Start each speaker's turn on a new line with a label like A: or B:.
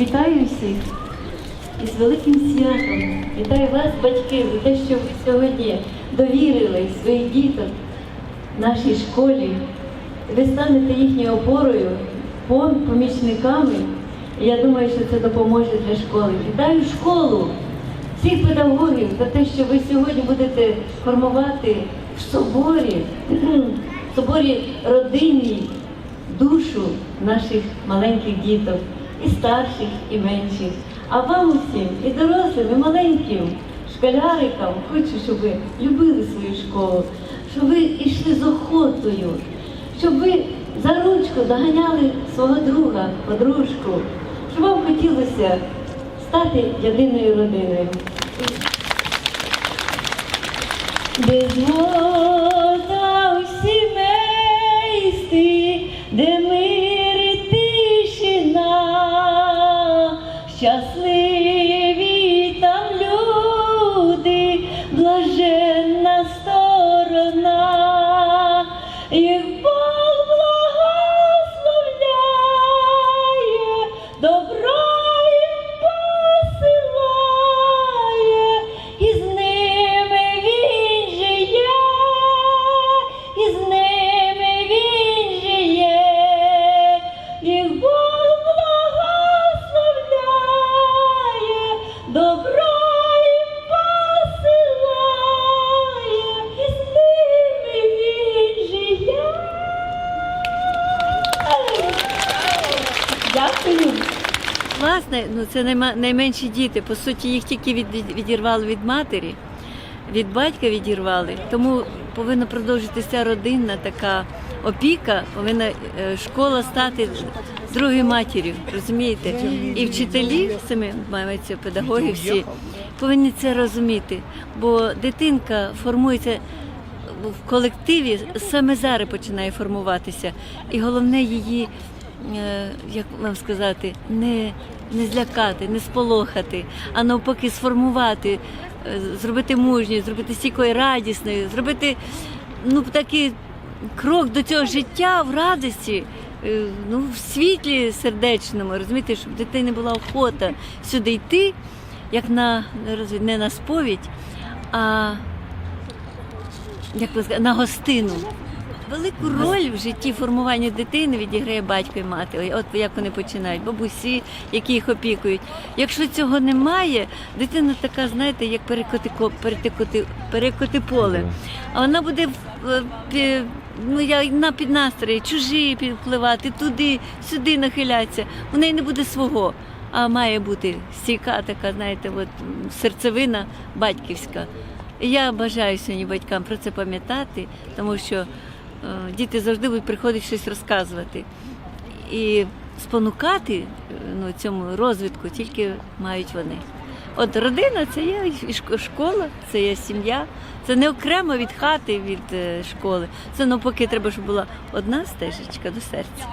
A: Вітаю всіх із великим святом. Вітаю вас, батьки, за те, що ви сьогодні довірили своїх діток нашій школі. Ви станете їхньою опорою, помічниками. Я думаю, що це допоможе для школи. Вітаю школу, всіх педагогів за те, що ви сьогодні будете формувати в соборі, в соборі родинній душу наших маленьких діток, і старших, і менших. А вам усім, і дорослим, і маленьким школярикам хочу, щоб ви любили свою школу, щоб ви йшли з охотою, щоб ви за ручку доганяли свого друга, подружку, щоб вам хотілося стати єдиною родиною. Блаженна сторона, їх Бог благословляє, добро їм посилає, і з ними він жиє, і з ними він жиє, їх Бог благословляє, добро
B: Власне, ну це найменші діти. По суті, їх тільки від, відірвали від матері, від батька відірвали. Тому повинна продовжитися родинна така опіка, повинна е, школа стати другою матір'ю, розумієте? І вчителі, саме мається педагоги всі, повинні це розуміти. Бо дитинка формується в колективі саме зараз починає формуватися. І головне її, як вам сказати, не, не злякати, не сполохати, а навпаки сформувати, е, зробити мужньою, зробити стійкою радісною, зробити ну, такий крок до цього життя в радості. е, Ну, в світлі сердечному, розумієте, щоб дитини була охота сюди йти, як на не на сповідь, а як ви сказали, на гостину. Велику роль в житті формування дитини відіграє батько і мати. От як вони починають, бабусі, які їх опікують. Якщо цього немає, дитина така, знаєте, як перекоти, перекоти, перекоти поле. А вона буде ну, я- на піднастрої, чужі підпливати, туди, сюди нахилятися. У неї не буде свого. А має бути стійка така, знаєте, от, серцевина батьківська. І я бажаю сьогодні батькам про це пам'ятати, тому що діти завжди будуть приходити щось розказувати. І спонукати е, ну, цьому розвитку тільки мають вони. От родина це є і школа, це є сім'я, це не окремо від хати, від е, школи. Це навпаки треба, щоб була одна стежечка до серця.